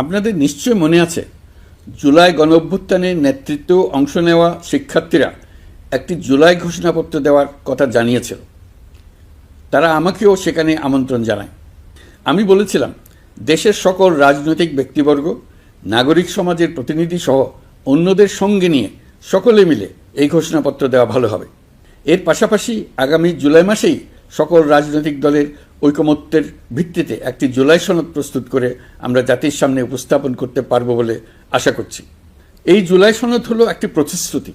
আপনাদের নিশ্চয় মনে আছে, জুলাই গণ অভ্যুত্থানের নেতৃত্ব অংশ নেওয়া শিক্ষার্থীরা একটি জুলাই ঘোষণাপত্র দেওয়ার কথা জানিয়েছিল। তারা আমাকেও সেখানে আমন্ত্রণ জানায়। আমি বলেছিলাম, দেশের সকল রাজনৈতিক ব্যক্তিবর্গ, নাগরিক সমাজের প্রতিনিধি সহ অন্যদের সঙ্গে নিয়ে সকলে মিলে এই ঘোষণাপত্র দেওয়া ভালো হবে। এর পাশাপাশি আগামী জুলাই মাসেই সকল রাজনৈতিক দলের ঐকমত্যের ভিত্তিতে একটি জুলাই সনদ প্রস্তুত করে আমরা জাতির সামনে উপস্থাপন করতে পারব বলে আশা করছি। এই জুলাই সনদ হলো একটি প্রতিশ্রুতি,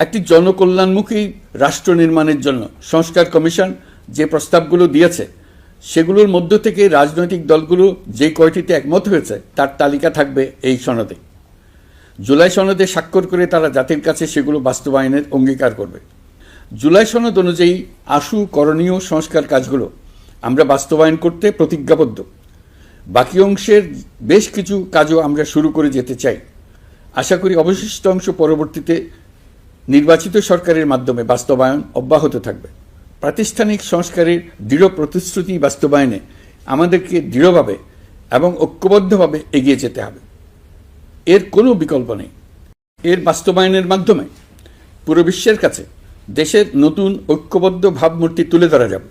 একটি জনকল্যাণমুখী রাষ্ট্র নির্মাণের জন্য। সংস্কার কমিশন যে প্রস্তাবগুলো দিয়েছে, সেগুলোর মধ্য থেকে রাজনৈতিক দলগুলো যে কয়টিতে একমত হয়েছে, তার তালিকা থাকবে এই সনদে। জুলাই সনদে স্বাক্ষর করে তারা জাতির কাছে সেগুলো বাস্তবায়নের অঙ্গীকার করবে। জুলাই সনদ অনুযায়ী আশু করণীয় সংস্কার কাজগুলো আমরা বাস্তবায়ন করতে প্রতিজ্ঞাবদ্ধ। বাকি অংশের বেশ কিছু কাজও আমরা শুরু করে যেতে চাই। আশা করি অবশিষ্ট অংশ পরবর্তীতে নির্বাচিত সরকারের মাধ্যমে বাস্তবায়ন অব্যাহত থাকবে। প্রাতিষ্ঠানিক সংস্কারের দৃঢ় প্রতিশ্রুতি বাস্তবায়নে আমাদেরকে দৃঢ়ভাবে এবং ঐক্যবদ্ধভাবে এগিয়ে যেতে হবে। এর কোনো বিকল্প নেই। এর বাস্তবায়নের মাধ্যমে পুরো বিশ্বের কাছে দেশের নতুন ঐক্যবদ্ধ ভাবমূর্তি তুলে ধরা যাবে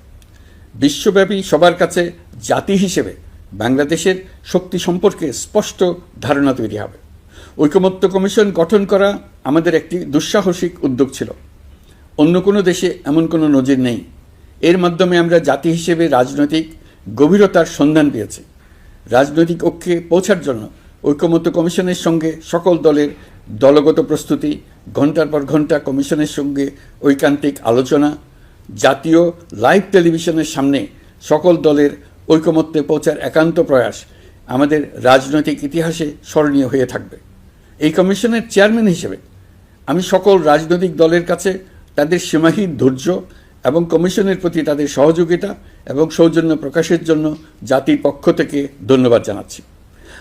বিশ্বব্যাপী সবার কাছে জাতি হিসেবে বাংলাদেশের শক্তি সম্পর্কে স্পষ্ট ধারণা তৈরি হবে। ঐকমত্য কমিশন গঠন করা আমাদের একটি দুঃসাহসিক উদ্যোগ ছিল। অন্য কোনো দেশে এমন কোনো নজির নেই। এর মাধ্যমে আমরা জাতি হিসেবে রাজনৈতিক গভীরতার সন্ধান পেয়েছি। রাজনৈতিক ঐক্যে পৌঁছার জন্য ঐকমত্য কমিশনের সঙ্গে সকল দলের দলগত প্রস্তুতি ঘণ্টার পর ঘণ্টা কমিশনের সঙ্গে ঐকান্তিক আলোচনা, জাতীয় লাইভ টেলিভিশনের সামনে সকল দলের ঐকমত্যে পৌঁছার একান্ত প্রয়াস আমাদের রাজনৈতিক ইতিহাসে স্মরণীয় হয়ে থাকবে। এই কমিশনের চেয়ারম্যান হিসেবে আমি সকল রাজনৈতিক দলের কাছে তাদের সীমাহীন ধৈর্য এবং কমিশনের প্রতি তাদের সহযোগিতা এবং সৌজন্য প্রকাশের জন্য জাতির পক্ষ থেকে ধন্যবাদ জানাচ্ছি।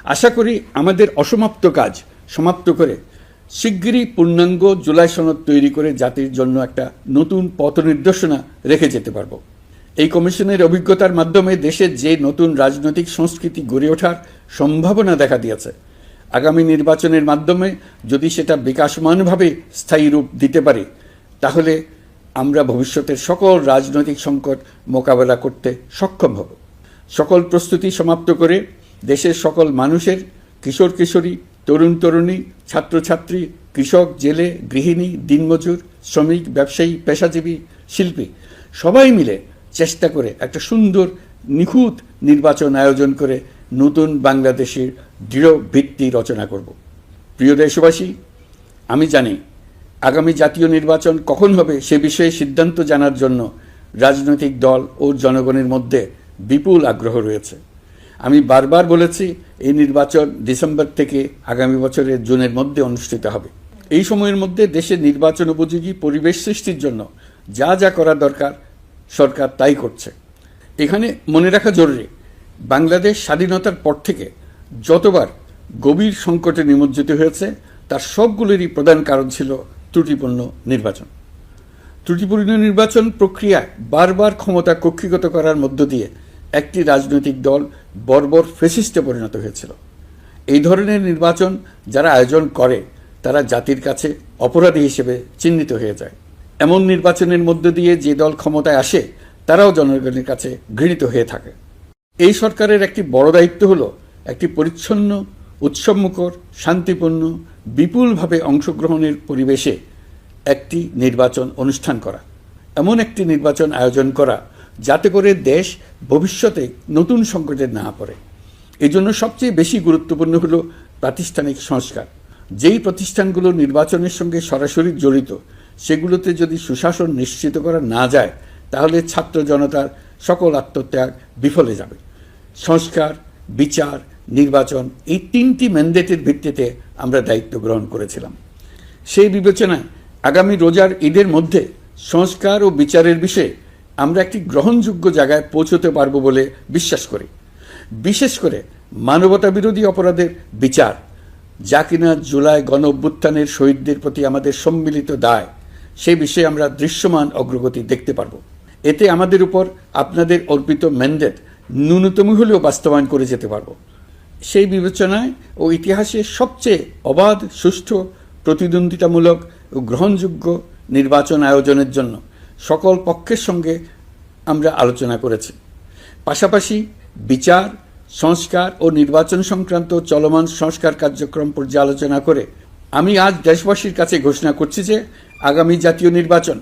আশা করি আমাদের অসমাপ্ত কাজ সমাপ্ত করে শিগগিরই পূর্ণাঙ্গ জুলাই সনদ তৈরি করে জাতির জন্য একটা নতুন পথ নির্দেশনা রেখে যেতে পারব। এই কমিশনের অভিজ্ঞতার মাধ্যমে দেশের যে নতুন রাজনৈতিক সংস্কৃতি গড়ে ওঠার সম্ভাবনা দেখা দিয়েছে। আগামী নির্বাচনের মাধ্যমে যদি সেটা বিকাশমানভাবে স্থায়ী রূপ দিতে পারে, তাহলে আমরা ভবিষ্যতের সকল রাজনৈতিক সংকট মোকাবেলা করতে সক্ষম হব। সকল প্রস্তুতি সমাপ্ত করে দেশের সকল মানুষের কিশোর কিশোরী তরুণ তরুণী, ছাত্রছাত্রী, কৃষক, জেলে, গৃহিণী, দিনমজুর, শ্রমিক, ব্যবসায়ী, পেশাজীবী, শিল্পী, সবাই মিলে চেষ্টা করে একটা সুন্দর, নিখুঁত নির্বাচন আয়োজন করে নতুন বাংলাদেশের দৃঢ় ভিত্তি রচনা করব। প্রিয় দেশবাসী, আমি জানি আগামী জাতীয় নির্বাচন কখন হবে সে বিষয়ে সিদ্ধান্ত জানার জন্য রাজনৈতিক দল ও জনগণের মধ্যে বিপুল আগ্রহ রয়েছে। আমি বারবার বলেছি, এই নির্বাচন ডিসেম্বর থেকে আগামী বছরের জুনের মধ্যে অনুষ্ঠিত হবে। এই সময়ের মধ্যে দেশের নির্বাচন উপযোগী পরিবেশ সৃষ্টির জন্য যা যা করা দরকার, সরকার তাই করছে। এখানে মনে রাখা জরুরি, বাংলাদেশ স্বাধীনতার পর থেকে যতবার গভীর সংকটে নিমজ্জিত হয়েছে, তার সবগুলোরই প্রধান কারণ ছিল ত্রুটিপূর্ণ নির্বাচন। ত্রুটিপূর্ণ নির্বাচন প্রক্রিয়ায় বারবার ক্ষমতা কক্ষিগত করার মধ্য দিয়ে একটি রাজনৈতিক দল বর্বর ফেসিস্টে পরিণত হয়েছিল। এই ধরনের নির্বাচন যারা আয়োজন করে, তারা জাতির কাছে অপরাধী হিসেবে চিহ্নিত হয়ে যায়। এমন নির্বাচনের মধ্য দিয়ে যে দল ক্ষমতায় আসে, তারাও জনগণের কাছে ঘৃণিত হয়ে থাকে। এই সরকারের একটি বড় দায়িত্ব হল একটি পরিচ্ছন্ন, উৎসবমুখর, শান্তিপূর্ণ, বিপুলভাবে অংশগ্রহণের পরিবেশে একটি নির্বাচন অনুষ্ঠান করা। এমন একটি নির্বাচন আয়োজন করা যাতে করে দেশ ভবিষ্যতে নতুন সংকটে না পড়ে। এই জন্য সবচেয়ে বেশি গুরুত্বপূর্ণ হলো প্রাতিষ্ঠানিক সংস্কার। যেই প্রতিষ্ঠানগুলো নির্বাচনের সঙ্গে সরাসরি জড়িত, সেগুলোতে যদি সুশাসন নিশ্চিত করা না যায়, তাহলে ছাত্র জনতার সকল আত্মত্যাগ বিফলে যাবে। সংস্কার, বিচার, নির্বাচন এই তিনটি ম্যান্ডেটের ভিত্তিতে আমরা দায়িত্ব গ্রহণ করেছিলাম। সেই বিবেচনায় আগামী রোজার ঈদের মধ্যে সংস্কার ও বিচারের বিষয়ে আমরা একটি গ্রহণযোগ্য জায়গায় পৌঁছতে পারব বলে বিশ্বাস করি। বিশেষ করে মানবতা বিরোধী অপরাধের বিচার, যা কিনা জুলাই গণ অভ্যুত্থানের শহীদদের প্রতি আমাদের সম্মিলিত দায়, সে বিষয়ে আমরা দৃশ্যমান অগ্রগতি দেখতে পারব। এতে আমাদের উপর আপনাদের অর্পিত ম্যান্ডেট ন্যূনতম হলেও বাস্তবায়ন করে যেতে পারব। সেই বিবেচনায় ও ইতিহাসে সবচেয়ে অবাধ, সুষ্ঠু, প্রতিদ্বন্দ্বিতামূলক ও গ্রহণযোগ্য নির্বাচন আয়োজনের জন্য সকল পক্ষের সঙ্গে আমরা আলোচনা করেছি। পাশাপাশি বিচার, সংস্কার ও নির্বাচন সংক্রান্ত চলমান সংস্কার কার্যক্রম পর্যালোচনা করে আমি আজ দেশবাসীর কাছে ঘোষণা করছি যে আগামী জাতীয় নির্বাচন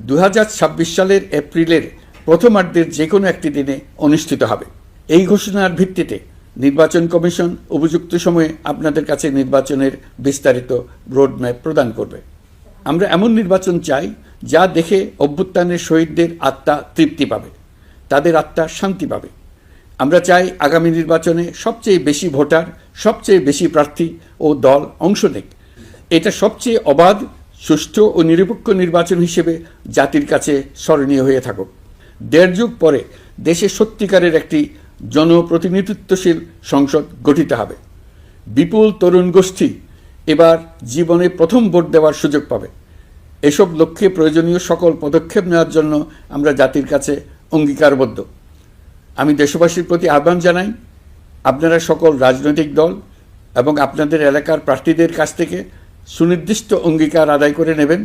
দু হাজার ছাব্বিশ সালের এপ্রিলের প্রথমার্ধের যে কোনো একটি দিনে অনুষ্ঠিত হবে। এই ঘোষণার ভিত্তিতে নির্বাচন কমিশন উপযুক্ত সময়ে আপনাদের কাছে নির্বাচনের বিস্তারিত রোডম্যাপ প্রদান করবে। আমরা এমন নির্বাচন চাই যা দেখে অভ্যুত্থানের শহীদদের আত্মা তৃপ্তি পাবে, তাদের আত্মা শান্তি পাবে। আমরা চাই আগামী নির্বাচনে সবচেয়ে বেশি ভোটার, সবচেয়ে বেশি প্রার্থী ও দল অংশ নেক। এটা সবচেয়ে অবাধ, সুষ্ঠু ও নিরপেক্ষ নির্বাচন হিসেবে জাতির কাছে স্মরণীয় হয়ে থাকুক। দেড় যুগ পরে দেশে সত্যিকারের একটি জনপ্রতিনিধিত্বশীল সংসদ গঠিত হবে। বিপুল তরুণ গোষ্ঠী এবার জীবনে প্রথম ভোট দেওয়ার সুযোগ পাবে। এসব লক্ষ্যে প্রয়োজনীয় সকল পদক্ষেপ নেওয়ার জন্য আমরা জাতির কাছে অঙ্গীকারবদ্ধ। আমি দেশবাসীর প্রতি আহ্বান জানাই, আপনারা সকল রাজনৈতিক দল এবং আপনাদের এলাকার প্রার্থীদের কাছ থেকে সুনির্দিষ্ট অঙ্গীকার আদায় করে নেবেন,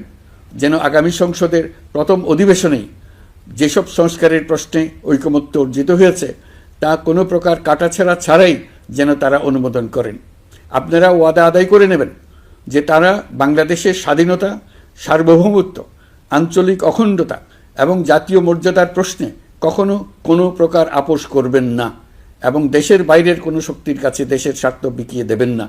যেন আগামী সংসদের প্রথম অধিবেশনেই যেসব সংস্কারের প্রশ্নে ঐকমত্য অর্জিত হয়েছে, তা কোনো প্রকার কাটাছেড়া ছাড়াই যেন তারা অনুমোদন করেন। আপনারা ওয়াদা আদায় করে নেবেন যে তারা বাংলাদেশের স্বাধীনতা সার্বভৌমত্ব, আঞ্চলিক অখণ্ডতা এবং জাতীয় মর্যাদার প্রশ্নে কখনো কোনো প্রকার আপোষ করবেন না এবং দেশের বাইরের কোনো শক্তির কাছে দেশের স্বার্থ বিকিয়ে দেবেন না।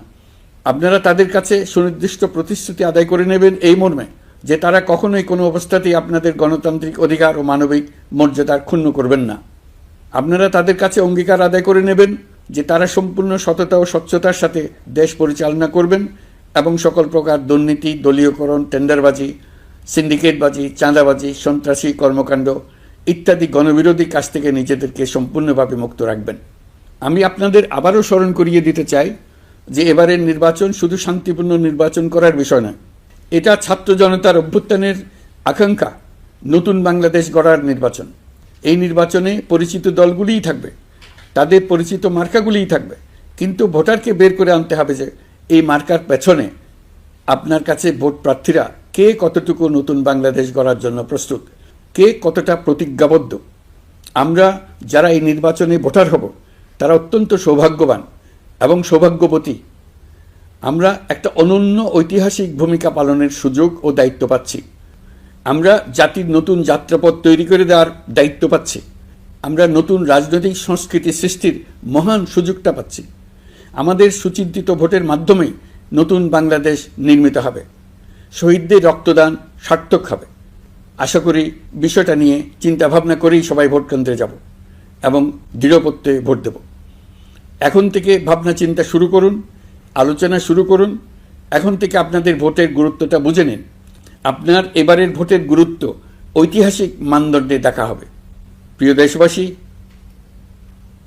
আপনারা তাদের কাছে সুনির্দিষ্ট প্রতিশ্রুতি আদায় করে নেবেন এই মর্মে যে তারা কখনোই কোনো অবস্থাতেই আপনাদের গণতান্ত্রিক অধিকার ও মানবিক মর্যাদার ক্ষুণ্ণ করবেন না। আপনারা তাদের কাছে অঙ্গীকার আদায় করে নেবেন যে তারা সম্পূর্ণ সততা ও স্বচ্ছতার সাথে দেশ পরিচালনা করবেন এবং সকল প্রকার দুর্নীতি, দলীয়করণ, টেন্ডারবাজি, সিন্ডিকেটবাজি, চাঁদাবাজি, সন্ত্রাসী কর্মকাণ্ড ইত্যাদি গণবিরোধী কাজ থেকে নিজেদেরকে সম্পূর্ণভাবে মুক্ত রাখবেন। আমি আপনাদের আবারও স্মরণ করিয়ে দিতে চাই যে এবারের নির্বাচন শুধু শান্তিপূর্ণ নির্বাচন করার বিষয় নয়, এটা ছাত্র জনতার অভ্যুত্থানের আকাঙ্ক্ষা, নতুন বাংলাদেশ গড়ার নির্বাচন। এই নির্বাচনে পরিচিত দলগুলিই থাকবে, তাদের পরিচিত মার্কাগুলিই থাকবে, কিন্তু ভোটারকে বের করে আনতে হবে যে এই মার্কার পেছনে আপনার কাছে ভোট প্রার্থীরা কে কতটুকু নতুন বাংলাদেশ গড়ার জন্য প্রস্তুত? কে কতটা প্রতিজ্ঞাবদ্ধ? আমরা যারা এই নির্বাচনে ভোটার হব, তারা অত্যন্ত সৌভাগ্যবান এবং সৌভাগ্যবতী। আমরা একটা অনন্য ঐতিহাসিক ভূমিকা পালনের সুযোগ ও দায়িত্ব পাচ্ছি। আমরা জাতির নতুন যাত্রাপথ তৈরি করে দেওয়ার দায়িত্ব পাচ্ছি। আমরা নতুন রাজনৈতিক সংস্কৃতি সৃষ্টির মহান সুযোগটা পাচ্ছি। আমাদের সুচিন্তিত ভোটের মাধ্যমেই নতুন বাংলাদেশ নির্মিত হবে। শহীদদের রক্তদান সার্থক হবে। আশা করি বিষয়টা নিয়ে চিন্তা ভাবনা করেই সবাই ভোট কেন্দ্রে যাব এবং দৃঢ়পত্রে ভোট দেব। এখন থেকে ভাবনা চিন্তা শুরু করুন, আলোচনা শুরু করুন। এখন থেকে আপনাদের ভোটের গুরুত্বটা বুঝে নিন। আপনার এবারের ভোটের গুরুত্ব ঐতিহাসিক মানদণ্ডে দেখা হবে। প্রিয় দেশবাসী,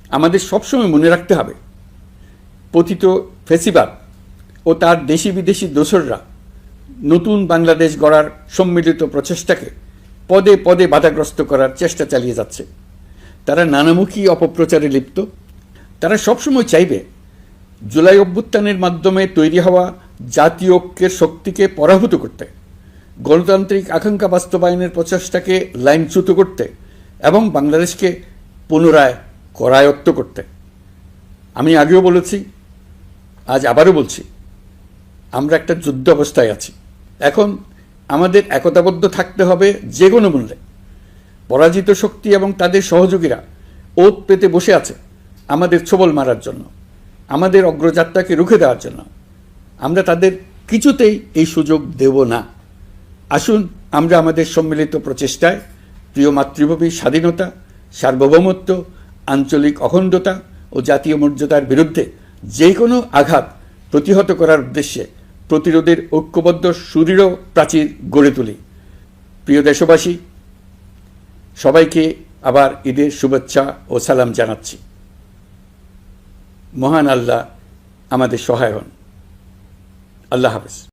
আমাদের সবসময় মনে রাখতে হবে পতিত ফেসিবাদ ও তার দেশি বিদেশি দোসররা নতুন বাংলাদেশ গড়ার সম্মিলিত প্রচেষ্টাকে পদে পদে বাধাগ্রস্ত করার চেষ্টা চালিয়ে যাচ্ছে। তারা নানামুখী অপপ্রচারে লিপ্ত। তারা সবসময় চাইবে জুলাই অভ্যুত্থানের মাধ্যমে তৈরি হওয়া জাতীয় ঐক্যের শক্তিকে পরাভূত করতে, গণতান্ত্রিক আকাঙ্ক্ষা বাস্তবায়নের প্রচেষ্টাকে লাইনচ্যুত করতে এবং বাংলাদেশকে পুনরায় করায়ত্ত করতে। আমি আগেও বলেছি আজ আবারও বলছি, আমরা একটা যুদ্ধ অবস্থায় আছি। এখন আমাদের একতাবদ্ধ থাকতে হবে যে কোনো মূল্যে। পরাজিত শক্তি এবং তাদের সহযোগীরা ওত পেতে বসে আছে আমাদের ছোবল মারার জন্য, আমাদের অগ্রযাত্রাকে রুখে দেওয়ার জন্য। আমরা তাদের কিছুতেই এই সুযোগ দেব না। আসুন আমরা আমাদের সম্মিলিত প্রচেষ্টায় প্রিয় মাতৃভূমির স্বাধীনতা, সার্বভৌমত্ব, আঞ্চলিক অখণ্ডতা ও জাতীয় মর্যাদার বিরুদ্ধে যে কোনো আঘাত প্রতিহত করার উদ্দেশ্যে প্রতিরোধের ঐক্যবদ্ধ, সুদৃঢ় প্রাচীর গড়ে তুলি। প্রিয় দেশবাসী, সবাইকে আবার ঈদের শুভেচ্ছা ও সালাম জানাচ্ছি। মহান আল্লাহ আমাদের সহায় হন। আল্লাহ হাফেজ।